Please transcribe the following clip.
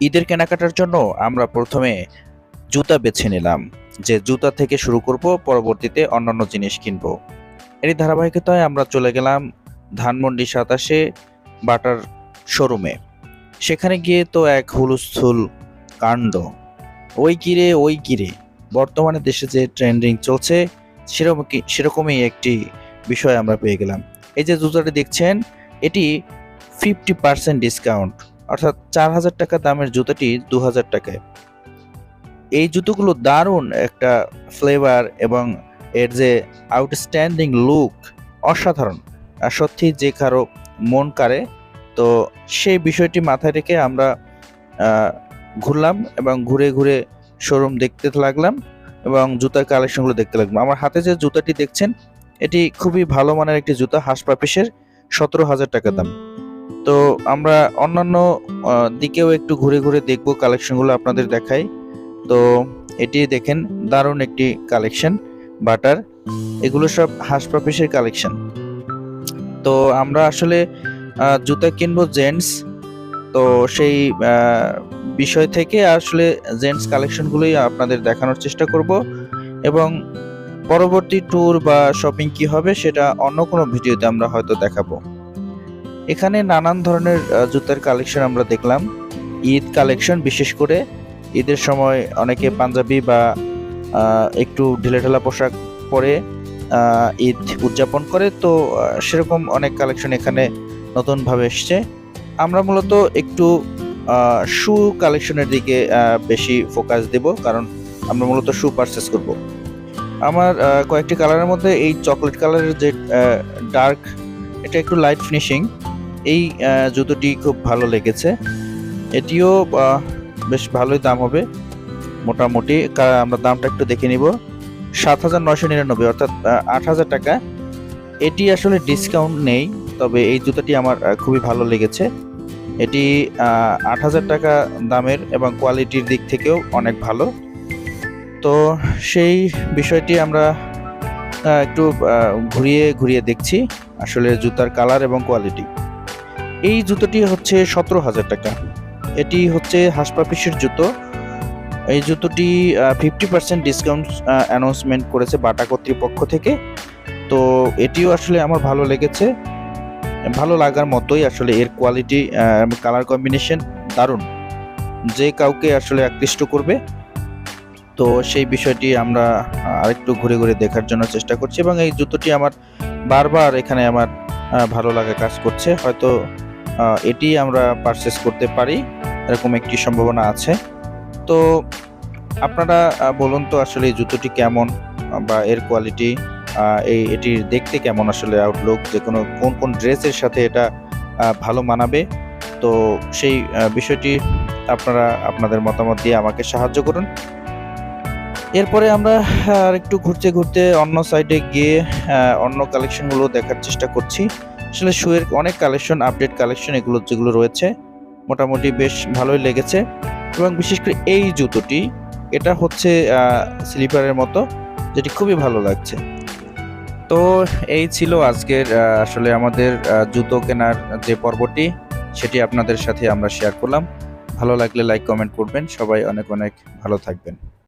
ঈদের কেনাকাটার জন্য আমরা প্রথমে জুতা বেছে নিলাম, যে জুতা থেকে শুরু করব, পরবর্তীতে অন্যান্য জিনিস কিনবো। এরই ধারাবাহিকতায় আমরা চলে গেলাম ধানমন্ডি সাতাশে বাটার শোরুমে। সেখানে গিয়ে তো এক হুলস্থুল কাণ্ড। ওই কিরে ওই কিরে বর্তমানে দেশে যে ট্রেন্ডিং চলছে সেরকম সেরকমই একটি বিষয় আমরা পেয়ে গেলাম। এই যে জুতাটি দেখছেন, এটি ফিফটি পার্সেন্ট ডিসকাউন্ট অর্থাৎ চার হাজার টাকা দামের জুতাটি দু হাজার টাকায়। এই জুতোগুলো দারুণ একটা ফ্লেভার এবং এর যে আউটস্ট্যান্ডিং লুক অসাধারণ। আর সত্যি যে কারও মন কাড়ে, তো সেই বিষয়টি মাথায় রেখে আমরা ঘুরলাম এবং ঘুরে ঘুরে শোরুম দেখতে লাগলাম এবং জুতার কালেকশনগুলো দেখতে লাগলাম। আমার হাতে যে জুতাটি দেখছেন, এটি খুবই ভালো মানের একটি জুতা, হাসপাপিসের, সতেরো হাজার টাকা দাম। তো আমরা অন্যান্য দিকেও একটু ঘুরে ঘুরে দেখব কালেকশনগুলো আপনাদের দেখাই। তো এটি দেখেন, দারুণ একটি কালেকশন বাটার এগুলো সব হাসপাপিসের কালেকশন তো আমরা আসলে জুতা কিনবো জেন্টস তো সেই বিষয় থেকে আসলে জেন্টস কালেকশনগুলোই আপনাদের দেখানোর চেষ্টা করব। এবং পরবর্তী ট্যুর বা শপিং কি হবে, সেটা অন্য কোনো ভিডিওতে আমরা হয়তো দেখাবো। এখানে নানান ধরনের জুতার কালেকশন আমরা দেখলাম। ঈদ কালেকশন বিশেষ করে ঈদের সময় অনেকে পাঞ্জাবি বা একটু ঢিলেঢালা পোশাক পরে ঈদ উদযাপন করে। তো সেরকম অনেক কালেকশন এখানে নতুনভাবে এসছে। আমরা মূলত একটু শু কালেকশনের দিকে বেশি ফোকাস দেব, কারণ আমরা মূলত শু পারচেস করব। আমার কয়েকটি কালারের মধ্যে এই চকলেট কালারের যে ডার্ক এটা একটু লাইট ফিনিশিং এই জুতোটি খুব ভালো লেগেছে। এটিও বেশ ভালোই দাম হবে, মোটামুটি। আমরা দামটা একটু দেখে নিব। সাত হাজার নয়শো নিরানব্বই, অর্থাৎ আট হাজার টাকা। এটি আসলে ডিসকাউন্ট নেই, তবে এই জুতোটি আমার খুবই ভালো লেগেছে। এটি আট হাজার টাকা দামের এবং কোয়ালিটির দিক থেকেও অনেক ভালো। তো সেই বিষয়টি আমরা একটু ঘুরিয়ে ঘুরিয়ে দেখছি আসলে জুতার কালার এবং কোয়ালিটি। এই জুতোটি হচ্ছে সতেরো হাজার টাকা। এটি হচ্ছে হাসপাপিসের জুতো। এই জুতোটি ফিফটি পার্সেন্ট ডিসকাউন্ট অ্যানাউন্সমেন্ট করেছে বাটা কর্তৃপক্ষ থেকে। তো এটিও আসলে আমার ভালো লেগেছে। ভালো লাগার মতোই আসলে এর কোয়ালিটি কালার কম্বিনেশন দারুণ। যে কাউকে আসলে আকৃষ্ট করবে, তো সেই বিষয়টি আমরা আরেকটু ঘুরে ঘুরে দেখার জন্য চেষ্টা করছি। এবং এই জুতোটি আমার বারবার এখানে আমার ভালো লাগা কাজ করছে। হয়তো এটি আমরা পারচেস করতে পারি, এরকম একটি সম্ভাবনা আছে। তো আপনারা বলুন তো আসলে এই জুতোটি কেমন বা এর কোয়ালিটি এই এটির দেখতে কেমন আসলে আউটলুক যে কোনো, কোন কোন ড্রেসের সাথে এটা ভালো মানাবে? তো সেই বিষয়টি আপনারা, আপনাদের মতামত দিয়ে আমাকে সাহায্য করুন। এরপরে আমরা আর একটু ঘুরতে ঘুরতে অন্য সাইডে গিয়ে অন্য কালেকশনগুলো দেখার চেষ্টা করছি। আসলে শুয়ের অনেক কালেকশন আপডেট কালেকশন এগুলো যেগুলো রয়েছে, মোটামুটি বেশ ভালোই লেগেছে। এবং বিশেষ করে এই জুতোটি, এটা হচ্ছে স্লিপারের মতো, যেটি খুবই ভালো লাগছে। তো এই ছিল আজকের আসলে আমাদের জুতো কেনার যে পর্বটি, সেটি আপনাদের সাথে আমরা শেয়ার করলাম। ভালো লাগলে লাইক কমেন্ট করবেন। সবাই অনেক অনেক ভালো থাকবেন।